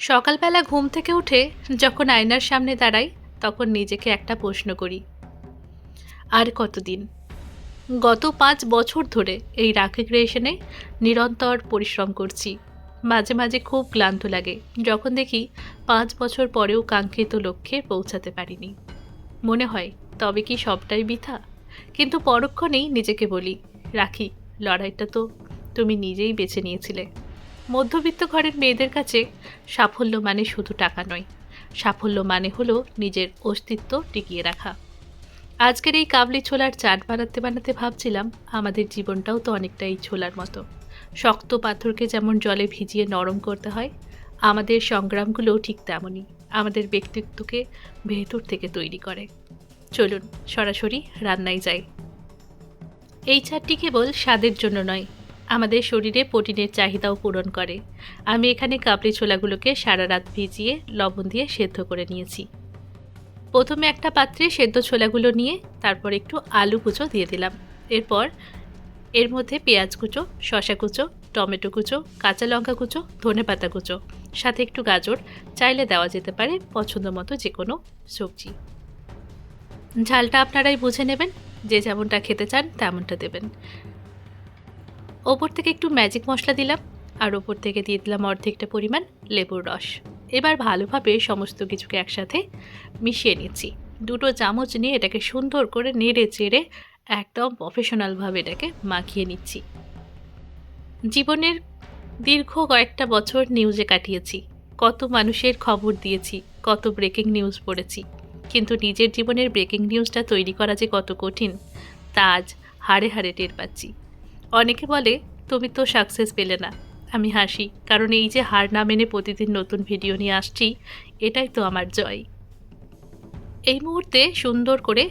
সকালবেলা ঘুম থেকে উঠে যখন আয়নার সামনে দাঁড়াই, তখন নিজেকে একটা প্রশ্ন করি। আর কতদিন? গত পাঁচ বছর ধরে এই রাখি ক্রিয়েশনে নিরন্তর পরিশ্রম করছি। মাঝে মাঝে খুব ক্লান্ত লাগে, যখন দেখি পাঁচ বছর পরেও কাঙ্ক্ষিত লক্ষ্যে পৌঁছাতে পারিনি। মনে হয়, তবে কি সবটাই বৃথা? কিন্তু পরক্ষণেই নিজেকে বলি, রাখি, লড়াইটা তো তুমি নিজেই বেছে নিয়েছিলে। মধ্যবিত্ত ঘরের মেয়েদের কাছে সাফল্য মানে শুধু টাকা নয়। সাফল্য মানে হলো নিজের অস্তিত্ব টিকিয়ে রাখা। আজকের এই কাবলি ছোলার চাট বানাতে বানাতে ভাবছিলাম, আমাদের জীবনটাও তো অনেকটাই ছোলার মতো। শক্ত পাথরকে যেমন জলে ভিজিয়ে নরম করতে হয়, আমাদের সংগ্রামগুলোও ঠিক তেমনই। আমাদের ব্যক্তিত্বকে ভেতর থেকে তৈরি করে। চলুন সরাসরি রান্নায় যাই। এই চাটটি কেবল স্বাদের জন্য নয় আমাদের শরীরে প্রোটিনের চাহিদাও পূরণ করে। আমি এখানে কাবলি ছোলাগুলোকে সারা রাত ভিজিয়ে লবণ দিয়ে সেদ্ধ করে নিয়েছি। প্রথমে একটা পাত্রে সেদ্ধ ছোলাগুলো নিয়ে তারপর একটু আলু কুচো দিয়ে দিলাম। এরপর এর মধ্যে পেঁয়াজ কুচো শশা কুচো, টমেটো কুচো, কাঁচা লঙ্কা কুচো, ধনে পাতা কুচো, সাথে একটু গাজর, চাইলে দেওয়া যেতে পারে পছন্দ মতো যে কোনো সবজি। ঝালটা আপনারাই বুঝে নেবেন, যে যেমনটা খেতে চান তেমনটা দেবেন। ওপর থেকে একটু ম্যাজিক মশলা দিলাম, আর ওপর থেকে দিয়ে দিলাম অর্ধেকটা পরিমাণ লেবুর রস। এবার ভালোভাবে সমস্ত কিছুকে একসাথে মিশিয়ে নিচ্ছি। দুটো চামচ নিয়ে এটাকে সুন্দর করে নেড়ে চেড়ে একদম প্রফেশনালভাবে এটাকে মাখিয়ে নিচ্ছি। জীবনের দীর্ঘ কয়েকটা বছর নিউজে কাটিয়েছি। কত মানুষের খবর দিয়েছি, কত ব্রেকিং নিউজ পড়েছি। কিন্তু নিজের জীবনের ব্রেকিং নিউজটা তৈরি করা যে কত কঠিন, তা আজ হাড়ে হাড়ে টের পাচ্ছি। অনেকে বলে, তুমি তো সাকসেস পেলে না। আমি হাসি, কারণ এই যে হার না মেনে প্রতিদিন নতুন ভিডিও নিয়ে আসছি, এটাই তো আমার জয়। এই মুহূর্তে সুন্দর করে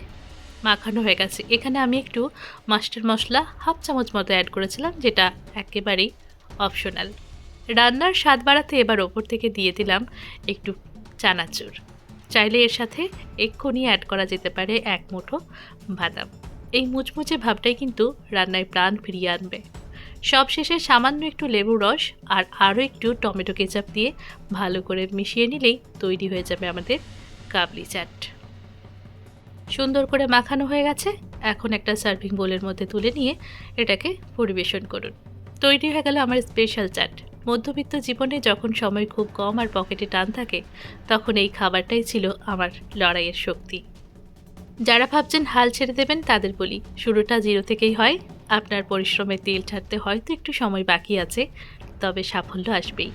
মাখানো হয়ে গেছে। এখানে আমি একটু মাস্টার মশলা হাফ চামচ মতো অ্যাড করেছিলাম, যেটা একেবারেই অপশনাল রান্নার স্বাদ বাড়াতে এবার ওপর থেকে দিয়ে দিলাম একটু চানাচুর। চাইলে এর সাথে এক্ষুনি অ্যাড করা যেতে পারে এক মুঠো বাদাম। এই মুচমুচে ভাবটাই কিন্তু রান্নায় প্রাণ ফিরিয়ে আনবে। সবশেষে সামান্য একটু লেবুর রস আর আরও একটু টমেটো কেচাপ দিয়ে ভালো করে মিশিয়ে নিলেই তৈরি হয়ে যাবে আমাদের কাবলি চাট। সুন্দর করে মাখানো হয়ে গেছে। এখন একটা সার্ভিং বোলের মধ্যে তুলে নিয়ে এটাকে পরিবেশন করুন। তৈরি হয়ে গেল আমার স্পেশাল চাট। মধ্যবিত্ত জীবনে যখন সময় খুব কম আর পকেটে টান থাকে, তখন এই খাবারটাই ছিল আমার লড়াইয়ের শক্তি। যারা ভাবছেন হাল ছেড়ে দেবেন, তাদের বলি, শুরুটা জিরো থেকেই হয়। আপনার পরিশ্রমে তেল ছাড়তে হয়তো একটু সময় বাকি আছে, তবে সাফল্য আসবেই।